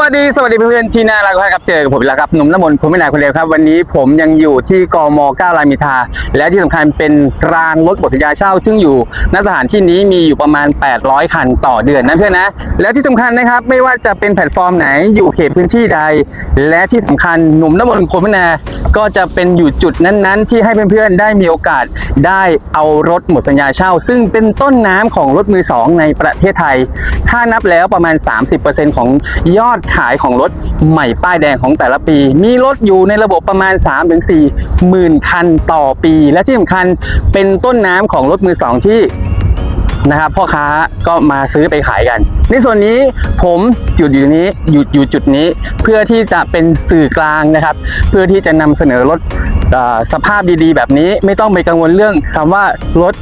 วัสดีสวัสดีเพื่อนๆที่น่ารักครับเจอกับผมอีกแล้วครับหนุ่มน้ำมนต์ผมไม่นายคนเดียวครับ วันนี้ผมยังอยู่ที่กม9รามอินทราและที่สำคัญเป็นรางรถบทสัญญาเช่า ซึ่งอยู่ณสถานที่นี้มีอยู่ประมาณ 800 คันต่อเดือนนะเพื่อนนะและที่สำคัญนะครับไม่ว่าจะเป็นแพลตฟอร์มไหนอยู่เขตพื้นที่ใด และที่สำคัญหนุ่มน้ำมนต์ผมไม่นายก็จะเป็นอยู่จุดนั้นๆ ที่ให้เพื่อนๆได้มีโอกาสได้เอารถหมดสัญญาเช่า ซึ่งเป็นต้นน้ำของรถมือสองในประเทศไทย ถ้านับแล้วประมาณ 30%ของยอดขายของรถใหม่ป้ายแดงของแต่ละปี มีรถอยู่ในระบบประมาณ 3-4หมื่นคันต่อปี และที่สำคัญเป็นต้นน้ำของรถมือสองที่นะครับพ่อค้าก็มาซื้อไปขายกัน ในส่วนนี้ผมจุดอยู่นี้อยู่อยู่จุดนี้ เพื่อที่จะเป็นสื่อกลางนะครับ เพื่อที่จะนำเสนอรถสภาพดีๆ แบบนี้ไม่ต้องไปกังวลเรื่องคำว่ารถ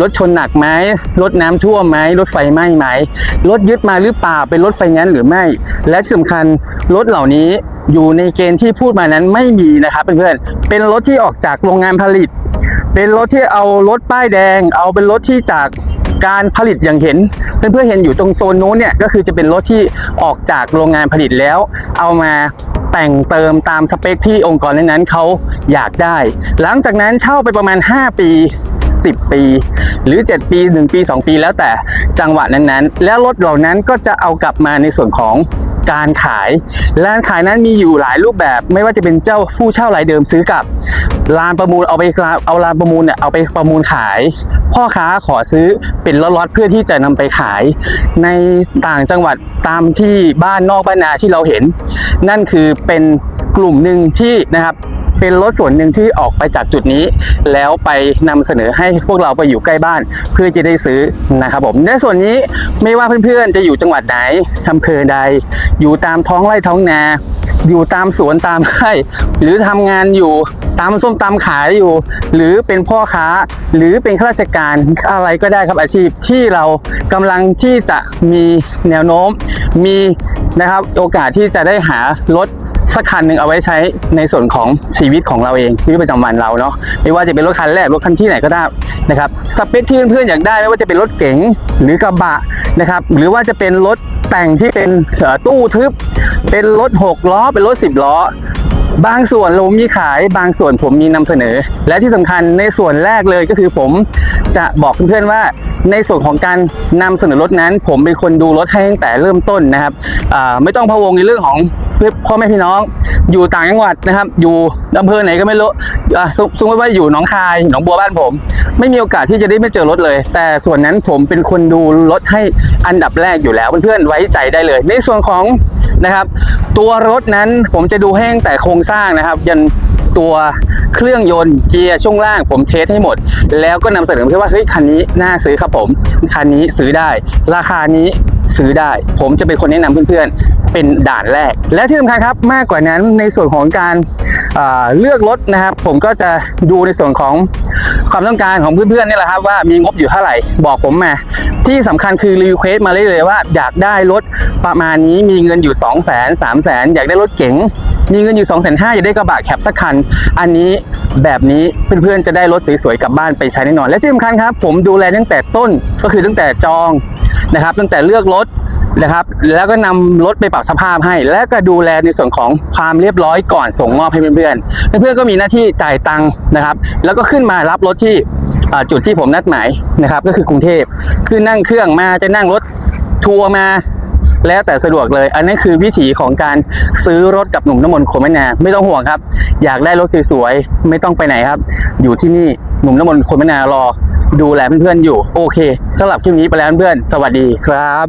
รถชนหนักไหมรถน้ำท่วมไหมรถไฟไหม้ไหมรถยึดมาหรือเปล่าเป็นรถไฟแนนซ์หรือไม่ และที่สำคัญรถเหล่านี้อยู่ในเกณฑ์ที่พูดมานั้นไม่มีนะครับเพื่อนๆเป็นรถที่ออกจากโรงงานผลิต เป็นรถที่เอารถป้ายแดง เอาเป็นรถที่จากการผลิตอย่างเห็นเพื่อนๆเห็นอยู่ตรงโซนนู้นเนี่ยก็คือจะเป็นรถที่ออกจากโรงงานผลิตแล้ว เอามาแต่งเติมตามสเปคที่องค์กรนั้นๆเขาอยากได้ หลังจากนั้นเช่าไปประมาณ 5 ปี 10 ปี หรือ 7 ปี 1 ปี 2 ปีแล้วแต่จังหวะนั้นๆ แล้วรถเหล่านั้นก็จะเอากลับมาในส่วนของการขายร้านขายนั้นมีอยู่หลายรูปแบบ ไม่ว่าจะเป็นเจ้าผู้เช่ารายเดิมซื้อกับลานประมูลเอาไปเอาลานประมูลเนี่ยเอาไปประมูลขาย พ่อค้าขอซื้อเป็นล็อตๆเพื่อที่จะนำไปขาย ในต่างจังหวัดตามที่บ้านนอกบ้านนาที่เราเห็น นั่นคือเป็นกลุ่มหนึ่งที่นะครับ เป็นรถส่วนหนึ่งที่ออกไปจากจุดนี้ แล้วไปนำเสนอให้พวกเราไปอยู่ใกล้บ้าน เพื่อจะได้ซื้อนะครับผมในส่วนนี้ไม่ว่าเพื่อนๆจะอยู่จังหวัดไหนอำเภอใด อยู่ตามท้องไร่ท้องนาอยู่ตามสวนตามไร่หรือทำงานอยู่ตามส้มตำขายอยู่ หรือเป็นพ่อค้าหรือเป็นข้าราชการอะไรก็ได้ครับอาชีพที่เรากำลังที่จะมีแนวโน้มมีนะครับโอกาสที่จะได้หารถ สักคันหนึ่งเอาไว้ใช้ในส่วนของชีวิตของเราเองชีวิตประจำวันเราเนาะไม่ว่าจะเป็นรถคันแรกรถคันที่ไหนก็ได้นะครับสเปคที่เพื่อนๆอยากได้ไม่ว่าจะเป็นรถเก๋งหรือกระบะนะครับหรือว่าจะเป็นรถแต่งที่เป็นตู้ทึบ เป็นรถ6ล้อเป็นรถ10ล้อบางส่วนเรามีขายบางส่วนผมมีนำเสนอ และที่สำคัญในส่วนแรกเลยก็คือผมจะบอกเพื่อนๆว่า ในส่วนของการนำเสนอรถนั้น ผมเป็นคนดูรถให้ตั้งแต่เริ่มต้นนะครับไม่ต้องพะวงในเรื่องของพ่อนพ่อแม่พี่น้อง อยู่ต่างจังหวัดนะครับ อยู่อำเภอไหนก็ไม่รู้อ่าสมสมมติว่าอยู่หนองคายหนองบัวบ้านผม ไม่มีโอกาสที่จะได้ไม่เจอรถเลย แต่ส่วนนั้นผมเป็นคนดูรถให้อันดับแรกอยู่แล้วเพื่อนๆไว้ใจได้เลย ในส่วนของนะครับ ตัวรถนั้นผมจะดูให้ตั้งแต่โครงสร้างนะครับยัน ตัวเครื่องยนต์เกียร์ช่วงล่างผมเทสให้หมด แล้วก็นำเสนอเพื่อว่าเฮ้ยคันนี้น่าซื้อครับผมคันนี้ซื้อได้ ราคานี้ซื้อได้ ผมจะเป็นคนแนะนำเพื่อนๆ เป็นด่านแรก และที่สำคัญครับมากกว่านั้นในส่วนของการอ่าเลือกรถนะครับ ผมก็จะดูในส่วนของความต้องการของเพื่อนๆนี่แหละครับว่ามีงบอยู่เท่าไหร่บอกผมมา ที่สำคัญคือรีเควสมาเลยเลยว่า อยากได้รถประมาณนี้มีเงินอยู่ 2 0 0 0 0 0 3 0 0 0 0 อยากได้รถเก๋ง มีเงินอยู่2 5 0 0 0 0อยากได้กระบะแคปสักคัน อันนี้แบบนี้เพื่อนๆจะได้รถสวยๆกลับบ้านไปใช้แน่นอน และที่สำคัญครับ ผมดูแลตั้งแต่ต้นก็คือตั้งแต่จองนะครับ ตั้งแต่เลือกรถนะครับแล้วก็นำรถไปปรับสภาพให้ และก็ดูแลในส่วนของความเรียบร้อยก่อนส่งมอบให้เพื่อนๆ เพื่อนๆก็มีหน้าที่จ่ายตังค์นะครับ แล้วก็ขึ้นมารับรถที่จุดที่ผมนัดหมายนะครับ ก็คือกรุงเทพคือนั่งเครื่องมาจะนั่งรถทัวร์มา แล้วแต่สะดวกเลย อันนี้คือวิถีของการซื้อรถกับหนุ่มน้ำมนต์โคมนาไม่ต้องห่วงครับ อยากได้รถสวยๆไม่ต้องไปไหนครับ อยู่ที่นี่หนุ่มน้ำมนต์โคมนารอ ดูแลเพื่อนๆอยู่ โอเคสำหรับคลิปนี้ไปแล้วเพื่อนสวัสดีครับ